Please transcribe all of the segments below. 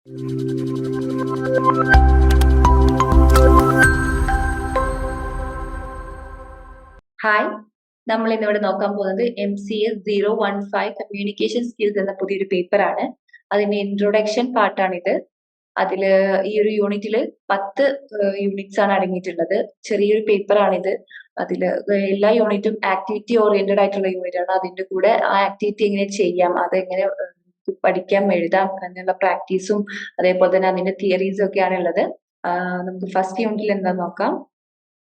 Hi നമ്മൾ ഇന്നിവിടെ നോക്കാൻ പോകുന്നത് M C S zero one five communication skills എന്ന പുതിയൊരു പേപ്പറാണ് അതിന്റെ ഇൻട്രൊഡക്ഷൻ പാർട്ടാണിത് അതിൽ ഈ ഒരു യൂണിറ്റിൽ പത്ത് യൂണിറ്റ്സ് ആണ് അടങ്ങിയിട്ടുള്ളത്. ചെറിയൊരു പേപ്പറാണിത് അതിൽ എല്ലാ യൂണിറ്റും ആക്ടിവിറ്റി ഓറിയന്റഡ് ആയിട്ടുള്ള യൂണിറ്റ് ആണ്. അതിന്റെ കൂടെ ആ ആക്ടിവിറ്റി എങ്ങനെ ചെയ്യാം അതെങ്ങനെ പഠിക്കാം എഴുതാം എന്നുള്ള പ്രാക്ടീസും അതേപോലെ തന്നെ അതിന്റെ തിയറീസും ഒക്കെയാണ് ഉള്ളത്. നമുക്ക് ഫസ്റ്റ് യൂണിറ്റിൽ എന്താ നോക്കാം?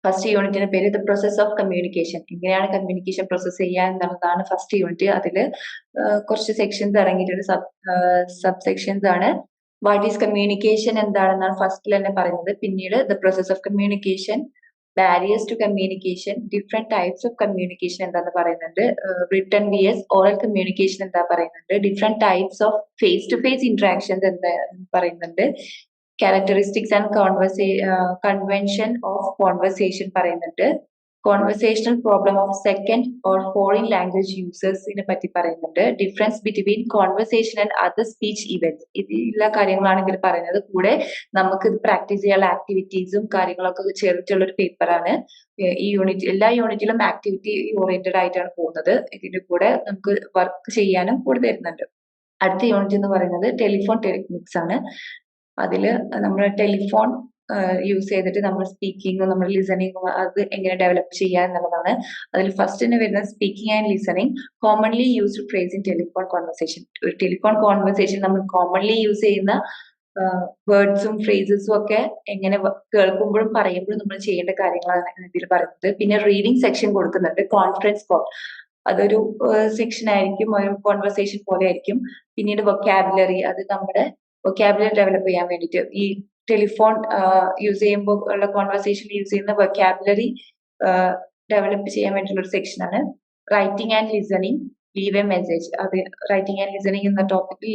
ഫസ്റ്റ് യൂണിറ്റിന്റെ പേര് ദ പ്രോസസ് ഓഫ് കമ്മ്യൂണിക്കേഷൻ എങ്ങനെയാണ് കമ്മ്യൂണിക്കേഷൻ പ്രോസസ് ചെയ്യുക എന്നുള്ളതാണ് ഫസ്റ്റ് യൂണിറ്റ് അതിൽ കുറച്ച് സെക്ഷൻസ് അടങ്ങിയിട്ടുണ്ട് സബ് സബ് സെക്ഷൻസ് ആണ്. വാട്ട് ഈസ് കമ്മ്യൂണിക്കേഷൻ എന്താണെന്നാണ് ഫസ്റ്റിൽ തന്നെ പറയുന്നത്. പിന്നീട് the process of communication barriers to communication different types of communication എന്താന്ന് പറയുന്നുണ്ട്. Written V S oral communication എന്താ പറയുന്നുണ്ട്. Different types of face to face interactions എന്താ പറയുന്നുണ്ട് characteristics and conversa convention of conversation പറയുന്നുണ്ട്. Conversational problem of second or foreign language യൂസേഴ്സിനെ പറ്റി പറയുന്നുണ്ട്. Difference between conversation and other speech events ഇതെല്ലാ കാര്യങ്ങളാണ് ഇതിൽ പറയുന്നത്. കൂടെ നമുക്ക് ഇത് പ്രാക്ടീസ് ചെയ്യാനുള്ള ആക്ടിവിറ്റീസും കാര്യങ്ങളൊക്കെ ചേർത്തിട്ടുള്ള ഒരു പേപ്പറാണ് ഈ യൂണിറ്റ് എല്ലാ യൂണിറ്റിലും ആക്ടിവിറ്റി ഓറിയന്റഡ് ആയിട്ടാണ് പോകുന്നത്. ഇതിന്റെ കൂടെ നമുക്ക് വർക്ക് ചെയ്യാനും കൂടെ തരുന്നുണ്ട്. അടുത്ത യൂണിറ്റ് എന്ന് പറയുന്നത് ടെലിഫോൺ ടെക്നിക്സ് ആണ്. അതിൽ നമ്മൾ ടെലിഫോൺ യൂസ് ചെയ്തിട്ട് നമ്മൾ സ്പീക്കിങ്ങും നമ്മൾ ലിസണിങ്ങും അത് എങ്ങനെ ഡെവലപ്പ് ചെയ്യുക എന്നുള്ളതാണ്. അതിൽ ഫസ്റ്റ് തന്നെ വരുന്നത് speaking and listening commonly used phrase in telephone conversation ഒരു ടെലിഫോൺ കോൺവെർസേഷൻ നമ്മൾ കോമൺലി യൂസ് ചെയ്യുന്ന വേർഡ്സും ഫ്രേസസും ഒക്കെ എങ്ങനെ കേൾക്കുമ്പോഴും പറയുമ്പോഴും നമ്മൾ ചെയ്യേണ്ട കാര്യങ്ങളാണ് ഇതിൽ പറയുന്നത്. പിന്നെ റീഡിംഗ് സെക്ഷൻ കൊടുക്കുന്നുണ്ട് കോൺഫറൻസ് കോൾ അതൊരു സെക്ഷൻ ആയിരിക്കും ഒരു കോൺവെർസേഷൻ പോലെ ആയിരിക്കും. പിന്നീട് വൊക്കാബുലറി അത് നമ്മുടെ വൊക്കാബുലറി ഡെവലപ്പ് ചെയ്യാൻ വേണ്ടിയിട്ട് ഈ ടെലിഫോൺ യൂസ് ചെയ്യുമ്പോൾ ഉള്ള കോൺവെർസേഷൻ യൂസ് ചെയ്യുന്ന വൊക്കാബുലറി ഡെവലപ്പ് ചെയ്യാൻ വേണ്ടിയിട്ടുള്ള ഒരു സെക്ഷനാണ് writing and listening leave a message അത് റൈറ്റിംഗ് ആൻഡ് ലിസണിങ് എന്ന ടോപ്പിക്കിൽ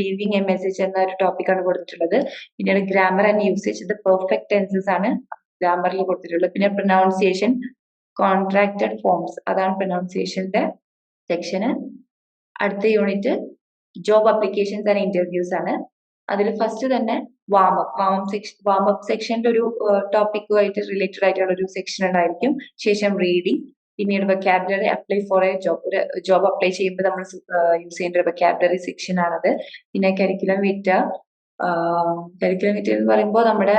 ലീവിംഗ് എ മെസ്സേജ് എന്ന ഒരു ടോപ്പിക്കാണ് കൊടുത്തിട്ടുള്ളത്. പിന്നീട് ഗ്രാമർ ആൻഡ് യൂസേജ് ഇത് പെർഫെക്റ്റ് ടെൻസസ് ആണ് ഗ്രാമറിൽ കൊടുത്തിട്ടുള്ളത്. പിന്നെ പ്രൊനൗൺസിയേഷൻ കോൺട്രാക്റ്റഡ് ഫോംസ് അതാണ് പ്രൊനൗൺസിയേഷന്റെ സെക്ഷന് അടുത്ത unit job applications and interviews ആണ്. അതിൽ ഫസ്റ്റ് തന്നെ വാമപ്പ് വാമപ്പ് സെക്ഷൻ വാമപ്പ് സെക്ഷന്റെ ഒരു ടോപ്പിക്കുമായിട്ട് റിലേറ്റഡ് ആയിട്ടുള്ള ഒരു സെക്ഷൻ ഉണ്ടായിരിക്കും. ശേഷം റീഡിംഗ് പിന്നീട് vocabulary apply for a job ഒരു ജോബ് അപ്ലൈ ചെയ്യുമ്പോൾ നമ്മൾ യൂസ് ചെയ്യേണ്ട ഒരു വെക്കാബുലറി സെക്ഷൻ ആണത്. പിന്നെ കരിക്കുലം വിറ്റ കരിക്കുലം വിറ്റ എന്ന് പറയുമ്പോൾ നമ്മുടെ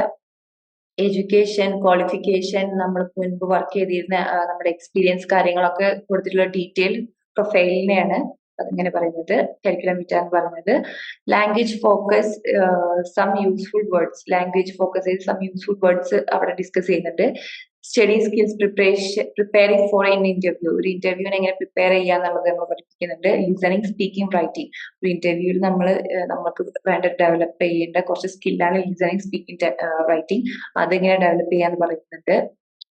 എഡ്യൂക്കേഷൻ ക്വാളിഫിക്കേഷൻ നമ്മൾ മുൻപ് വർക്ക് ചെയ്തിരുന്ന നമ്മുടെ എക്സ്പീരിയൻസ് കാര്യങ്ങളൊക്കെ കൊടുത്തിട്ടുള്ള ഡീറ്റെയിൽ പ്രൊഫൈലിനെയാണ് അതിങ്ങനെ പറയുന്നത്? കരിക്കുലം വിറ്റ എന്ന് പറയുന്നത്. Language focus some useful words language focus ചെയ്ത് സം യൂസ്ഫുൾ വേർഡ്സ് അവിടെ ഡിസ്കസ് ചെയ്യുന്നുണ്ട്. Study skills preparation preparing for an interview ഒരു ഇന്റർവ്യൂവിനെ എങ്ങനെ പ്രിപ്പയർ ചെയ്യുക എന്നുള്ളത് നമ്മൾ പഠിപ്പിക്കുന്നുണ്ട്. ലിസണിങ് സ്പീക്കിംഗ് റൈറ്റിംഗ് ഒരു ഇന്റർവ്യൂവിൽ നമ്മൾ നമുക്ക് വേണ്ട ഡെവലപ്പ് ചെയ്യേണ്ട കുറച്ച് സ്കില്ലാണ് ലിസണിങ് സ്പീക്കിംഗ് റൈറ്റിംഗ് അതെങ്ങനെ ഡെവലപ്പ് ചെയ്യാന്ന് പറയുന്നുണ്ട്.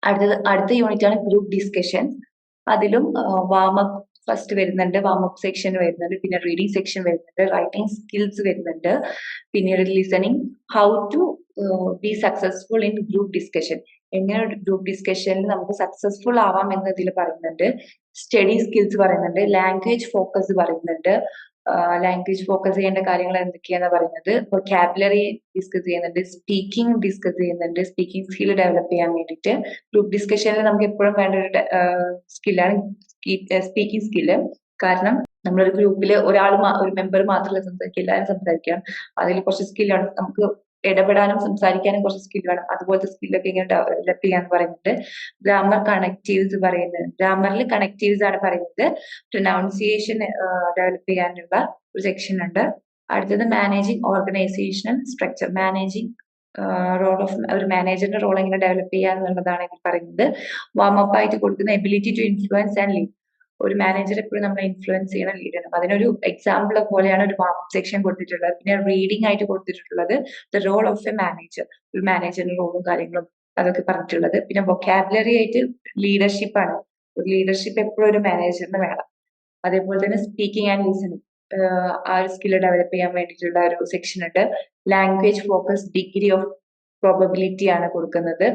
അടുത്തത് അടുത്ത യൂണിറ്റ് ആണ് ഗ്രൂപ്പ് ഡിസ്കഷൻ അതിലും വാമപ്പ് ഫസ്റ്റ് വരുന്നുണ്ട് വാം അപ്പ് സെക്ഷൻ വരുന്നുണ്ട് പിന്നെ റീഡിങ് സെക്ഷൻ വരുന്നുണ്ട് റൈറ്റിംഗ് സ്കിൽസ് വരുന്നുണ്ട് പിന്നെ listening how to be successful in group discussion എങ്ങനെ ഗ്രൂപ്പ് ഡിസ്കഷനിൽ നമുക്ക് സക്സസ്ഫുൾ ആവാം എന്ന് ഇതിൽ പറയുന്നുണ്ട്. സ്റ്റഡി സ്കിൽസ് പറയുന്നുണ്ട് ലാംഗ്വേജ് ഫോക്കസ് പറയുന്നുണ്ട്. ലാംഗ്വേജ് ഫോക്കസ് ചെയ്യേണ്ട കാര്യങ്ങൾ എന്തൊക്കെയാന്ന് പറയുന്നത്? ഇപ്പോൾ വൊക്കാബുലറി ഡിസ്കസ് ചെയ്യുന്നുണ്ട് സ്പീക്കിംഗ് ഡിസ്കസ് ചെയ്യുന്നുണ്ട് സ്പീക്കിംഗ് സ്കിൽ ഡെവലപ്പ് ചെയ്യാൻ വേണ്ടിയിട്ട്. ഗ്രൂപ്പ് ഡിസ്കഷനിൽ നമുക്ക് എപ്പോഴും വേണ്ട ഒരു സ്കില്ലാണ് സ്പീക്കിംഗ് സ്കില്ല് കാരണം നമ്മളൊരു ഗ്രൂപ്പിൽ ഒരാൾ ഒരു മെമ്പർ മാത്രമല്ല സംസാരിക്കുക എല്ലാവരും സംസാരിക്കണം അതിൽ കുറച്ച് സ്കില്ലാണ് നമുക്ക് ഇടപെടാനും സംസാരിക്കാനും കുറച്ച് സ്കിൽ വേണം. അതുപോലത്തെ സ്കില്ലൊക്കെ ഇങ്ങനെ ഡെവലപ്പ് ചെയ്യാന്ന് പറയുന്നുണ്ട്. ഗ്രാമർ കണക്റ്റീവ്സ് പറയുന്നത് ഗ്രാമറിൽ കണക്റ്റീവ്സ് ആണ് പറയുന്നത്. പ്രൊനൗൺസിയേഷൻ ഡെവലപ്പ് ചെയ്യാനുള്ള ഒരു സെക്ഷൻ ഉണ്ട്. അടുത്തത് managing organisational structure managing role of ഒരു മാനേജറിന്റെ റോൾ എങ്ങനെ ഡെവലപ്പ് ചെയ്യുക എന്നുള്ളതാണ് ഇതിൽ പറയുന്നത്. വാം അപ്പ് ആയിട്ട് കൊടുക്കുന്ന ability to influence and lead ഒരു മാനേജർ എപ്പോഴും നമ്മളെ ഇൻഫ്ലുവൻസ് ചെയ്യണ ലീഡാണ് അപ്പൊ അതിനൊരു എക്സാമ്പിൾ പോലെയാണ് ഒരു സെക്ഷൻ കൊടുത്തിട്ടുള്ളത്. പിന്നെ റീഡിംഗ് ആയിട്ട് കൊടുത്തിട്ടുള്ളത് the role of a manager ഒരു മാനേജറിന്റെ റോളും കാര്യങ്ങളും അതൊക്കെ പറഞ്ഞിട്ടുള്ളത്. പിന്നെ വൊക്കാബുലറി ആയിട്ട് ലീഡർഷിപ്പ് ആണ്. ഒരു ലീഡർഷിപ്പ് എപ്പോഴും ഒരു മാനേജറിന് വേണം. അതേപോലെ തന്നെ സ്പീക്കിംഗ് ആൻഡ് ലിസണിങ് ആ ഒരു സ്കില്ല് ഡെവലപ്പ് ചെയ്യാൻ വേണ്ടിയിട്ടുള്ള ഒരു സെക്ഷൻ ഉണ്ട്. Language focus degree of probability ആണ് കൊടുക്കുന്നത്.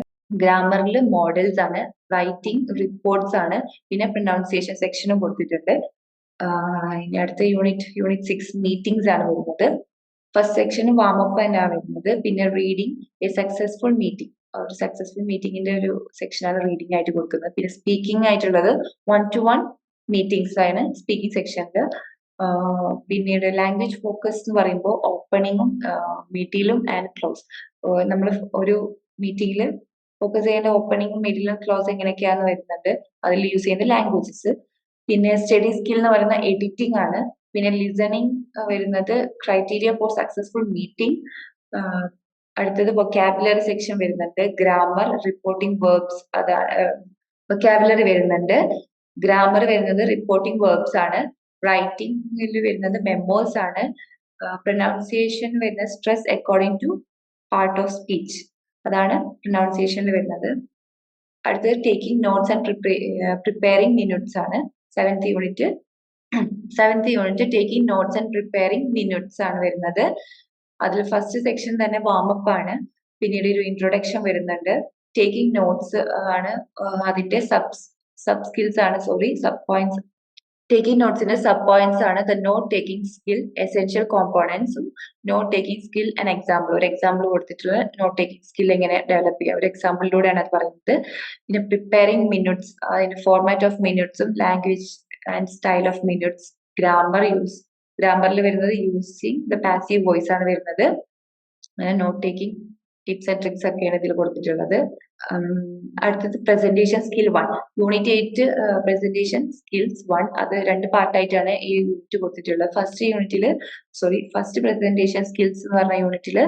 ഗ്രാമറിൽ മോഡൽസ് ആണ് റൈറ്റിംഗ് റിപ്പോർട്ട്സ് ആണ് പിന്നെ പ്രൊനൗൺസിയേഷൻ സെക്ഷനും കൊടുത്തിട്ടുണ്ട്. ഇനി അടുത്ത യൂണിറ്റ് യൂണിറ്റ് സിക്സ് മീറ്റിംഗ്സ് ആണ് വരുന്നത്. ഫസ്റ്റ് സെക്ഷൻ വാം അപ്പ് ആണ് വരുന്നത്. പിന്നെ റീഡിങ് എ സക്സസ്ഫുൾ മീറ്റിംഗ് ഒരു സക്സസ്ഫുൾ മീറ്റിംഗിന്റെ ഒരു സെക്ഷനാണ് റീഡിംഗ് ആയിട്ട് കൊടുക്കുന്നത്. പിന്നെ സ്പീക്കിംഗ് ആയിട്ടുള്ളത് വൺ ടു വൺ മീറ്റിംഗ്സ് ആണ് സ്പീക്കിംഗ് സെക്ഷനിൽ പിന്നീട് ലാംഗ്വേജ് ഫോക്കസ് എന്ന് പറയുമ്പോൾ ഓപ്പണിങ്ങും മീറ്റിലും ആൻഡ് ക്ലോസ് നമ്മൾ ഒരു മീറ്റിംഗിൽ ഫോക്കസ് ചെയ്യേണ്ട ഓപ്പണിംഗ് മിഡിലും ക്ലോസ് എങ്ങനെയൊക്കെയാന്ന് വരുന്നുണ്ട്. അതിൽ യൂസ് ചെയ്യുന്ന ലാംഗ്വേജസ് പിന്നെ സ്റ്റഡി സ്കിൽ എന്ന് പറയുന്ന എഡിറ്റിംഗ് ആണ്. പിന്നെ ലിസണിങ് വരുന്നത് ക്രൈറ്റീരിയ ഫോർ സക്സസ്ഫുൾ മീറ്റിംഗ് അടുത്തത് വൊക്കാബുലറി സെക്ഷൻ വരുന്നുണ്ട്. ഗ്രാമർ റിപ്പോർട്ടിംഗ് വേർബ്സ് അതാണ് വൊക്കാബുലറി വരുന്നുണ്ട്. ഗ്രാമർ വരുന്നത് റിപ്പോർട്ടിംഗ് വേർബ്സ് ആണ്. റൈറ്റിംഗിൽ വരുന്നത് മെമ്മോസ് ആണ്. പ്രൊനൗൺസിയേഷൻ വരുന്നത് stress according to part of speech അതാണ് പ്രൊനൗൺസിയേഷനിൽ വരുന്നത്. അടുത്തത് taking notes and preparing minutes ആണ്. Seventh unit seventh unit taking notes and preparing minutes ആണ് വരുന്നത്. അതിൽ ഫസ്റ്റ് സെക്ഷൻ തന്നെ വാമപ്പ് ആണ്. പിന്നീട് ഒരു ഇൻട്രൊഡക്ഷൻ വരുന്നുണ്ട്. ടേക്കിംഗ് നോട്ട്സ് ആണ് അതിന്റെ സബ് സബ് സ്കിൽസ് ആണ് സോറി സബ് പോയിന്റ്സ് ടേക്കിംഗ് നോട്ട്സിന്റെ സബ് പോയിന്റ്സ് ആണ് the note taking skill essential കോമ്പോണൻസും note taking skill and example ഒരു എക്സാമ്പിൾ കൊടുത്തിട്ടുള്ള നോട്ട് ടേക്കിംഗ് സ്കിൽ എങ്ങനെ ഡെവലപ്പ് ചെയ്യുക ഒരു എക്സാമ്പിളിലൂടെയാണ് അത് പറയുന്നത്. പിന്നെ പ്രിപ്പയറിംഗ് മിനിറ്റ്സ് അതിന്റെ format of മിനിറ്റ്സും language and style of minutes grammar use ഗ്രാമറിൽ വരുന്നത് യൂസിങ് ദ പാസീവ് വോയിസ് ആണ് വരുന്നത്. Note taking tips and tricks ഒക്കെയാണ് ഇതിൽ കൊടുത്തിട്ടുള്ളത്. അടുത്തത് presentation skill one unit eight presentation skills one അത് രണ്ട് പാർട്ടായിട്ടാണ് ഈ യൂണിറ്റ് കൊടുത്തിട്ടുള്ളത്. ഫസ്റ്റ് യൂണിറ്റിൽ സോറി ഫസ്റ്റ് പ്രസന്റേഷൻ സ്കിൽസ് എന്ന് പറഞ്ഞ യൂണിറ്റിൽ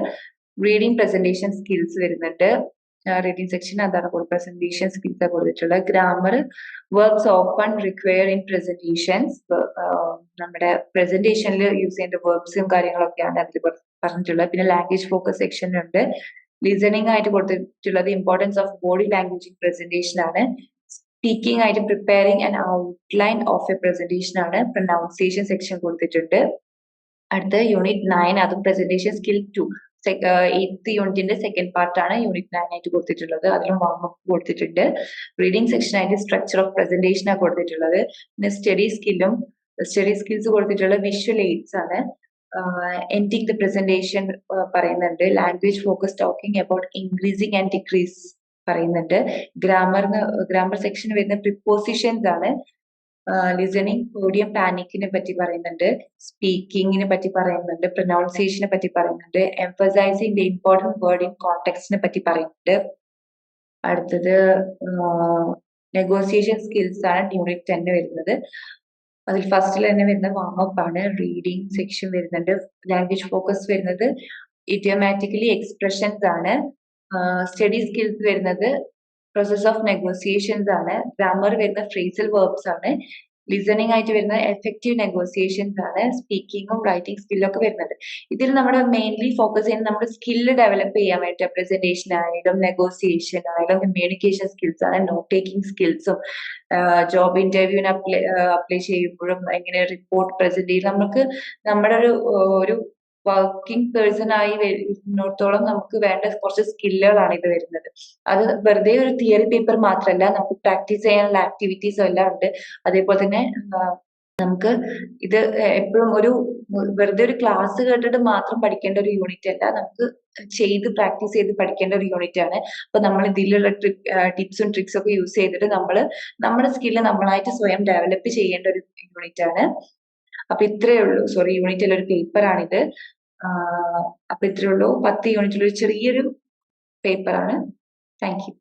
റീഡിംഗ് പ്രസന്റേഷൻ സ്കിൽസ് വരുന്നുണ്ട്. റീഡിംഗ് സെക്ഷൻ അതാണ് പ്രസന്റേഷൻ സ്കിൽസ് കൊടുത്തിട്ടുള്ളത്. Grammar works open require in presentations നമ്മുടെ പ്രസന്റേഷനിൽ യൂസ് ചെയ്യേണ്ട വേർബ്സും കാര്യങ്ങളൊക്കെയാണ് അതിൽ പറഞ്ഞിട്ടുള്ളത്. പിന്നെ ലാംഗ്വേജ് ഫോക്കസ് സെക്ഷനുണ്ട് ലിസണിങ് ആയിട്ട് കൊടുത്തിട്ടുള്ളത് importance of body language presentation ആണ്. സ്പീക്കിംഗ് ആയിട്ട് preparing and outline of a presentation ആണ് പ്രൊനൗൺസിയേഷൻ സെക്ഷൻ കൊടുത്തിട്ടുണ്ട്. അടുത്ത യൂണിറ്റ് നയൻ അതും പ്രസന്റേഷൻ സ്കിൽ ടു എയ്ത്ത് യൂണിറ്റിന്റെ സെക്കൻഡ് പാർട്ടാണ് യൂണിറ്റ് നയൻ ആയിട്ട് കൊടുത്തിട്ടുള്ളത്. അതിലും വാമപ്പ് കൊടുത്തിട്ടുണ്ട്. റീഡിംഗ് സെക്ഷൻ ആയിട്ട് സ്ട്രക്ചർ ഓഫ് പ്രസന്റേഷൻ ആണ് കൊടുത്തിട്ടുള്ളത്. പിന്നെ സ്റ്റഡി സ്കില്ലും സ്റ്റഡി സ്കിൽസ് കൊടുത്തിട്ടുള്ള വിഷ്വൽ എയ്ഡ്സ് ആണ്. എൻഡിങ് ദ പ്രസന്റേഷൻ പറയുന്നുണ്ട്. Language focus talking about increasing and decrease പറയുന്നുണ്ട്. ഗ്രാമറിന് ഗ്രാമർ സെക്ഷൻ വരുന്ന പ്രിപ്പോസിഷൻസ് ആണ്. ലിസണിങ് ഓഡിയം പാനിക്കിനെ പറ്റി പറയുന്നുണ്ട്. സ്പീക്കിങ്ങിനെ പറ്റി പറയുന്നുണ്ട്. പ്രൊനൗൺസിയേഷനെ പറ്റി പറയുന്നുണ്ട്. Emphasising the important word in കോണ്ടെക്സ്റ്റിനെ പറ്റി പറയുന്നുണ്ട്. അടുത്തത് നെഗോസിയേഷൻ സ്കിൽസ് ആണ്. യൂണിറ്റ് ടെന്ന് വരുന്നത്. അതിൽ ഫസ്റ്റിൽ തന്നെ വരുന്ന വാം അപ്പ് ആണ്. റീഡിങ് സെക്ഷൻ വരുന്നുണ്ട്. ലാംഗ്വേജ് ഫോക്കസ് വരുന്നത് ഇഡിയോമാറ്റിക്കലി എക്സ്പ്രഷൻസ് ആണ്. സ്റ്റഡി സ്കിൽസ് വരുന്നത് പ്രോസസ് ഓഫ് നെഗോസിയേഷൻസ് ആണ്. ഗ്രാമർ വരുന്ന ഫ്രേസൽ വേർബ്സ് ആണ്. ലിസണിങ് ആയിട്ട് വരുന്ന എഫക്റ്റീവ് നെഗോസിയേഷൻസ് ആണ് സ്പീക്കിങ്ങും റൈറ്റിംഗ് സ്കില്ലും ഒക്കെ വരുന്നത്. ഇതിൽ നമ്മൾ മെയിൻലി ഫോക്കസ് ചെയ്യുന്നത് നമ്മുടെ സ്കില്ല് ഡെവലപ്പ് ചെയ്യാൻ വേണ്ടി പ്രസന്റേഷൻ ആയാലും നെഗോസിയേഷൻ ആയാലും കമ്മ്യൂണിക്കേഷൻ സ്കിൽസ് ആണ്. നോട്ട് ടേക്കിംഗ് സ്കിൽസും ജോബ് ഇന്റർവ്യൂവിന് അപ്ലൈ അപ്ലൈ ചെയ്യുമ്പോഴും എങ്ങനെ റിപ്പോർട്ട് പ്രസന്റ് ചെയ്ത് നമുക്ക് നമ്മുടെ ഒരു ഒരു വർക്കിംഗ് പേഴ്സൺ ആയി വരുന്നിടത്തോളം നമുക്ക് വേണ്ട കുറച്ച് സ്കില്ലുകളാണ് ഇത് വരുന്നത്. അത് വെറുതെ ഒരു തിയറി പേപ്പർ മാത്രമല്ല നമുക്ക് പ്രാക്ടീസ് ചെയ്യാനുള്ള ആക്ടിവിറ്റീസും എല്ലാം ഉണ്ട്. അതേപോലെ തന്നെ നമുക്ക് ഇത് എപ്പോഴും ഒരു വെറുതെ ഒരു ക്ലാസ് കേട്ടിട്ട് മാത്രം പഠിക്കേണ്ട ഒരു യൂണിറ്റ് അല്ല നമുക്ക് ചെയ്ത് പ്രാക്ടീസ് ചെയ്ത് പഠിക്കേണ്ട ഒരു യൂണിറ്റ് ആണ്. അപ്പൊ നമ്മൾ ഇതിലുള്ള ടിപ്സും ട്രിക്സും ഒക്കെ യൂസ് ചെയ്തിട്ട് നമ്മൾ നമ്മുടെ സ്കില്ല് നമ്മളായിട്ട് സ്വയം ഡെവലപ്പ് ചെയ്യേണ്ട ഒരു യൂണിറ്റ് ആണ്. അപ്പൊ ഇത്രയേ ഉള്ളൂ. സോറി യൂണിറ്റിൽ ഒരു പേപ്പർ ആണിത്. അപ്പൊ ഇത്രയേ ഉള്ളൂ. പത്ത് യൂണിറ്റിൽ ഒരു ചെറിയൊരു പേപ്പറാണ് താങ്ക് യു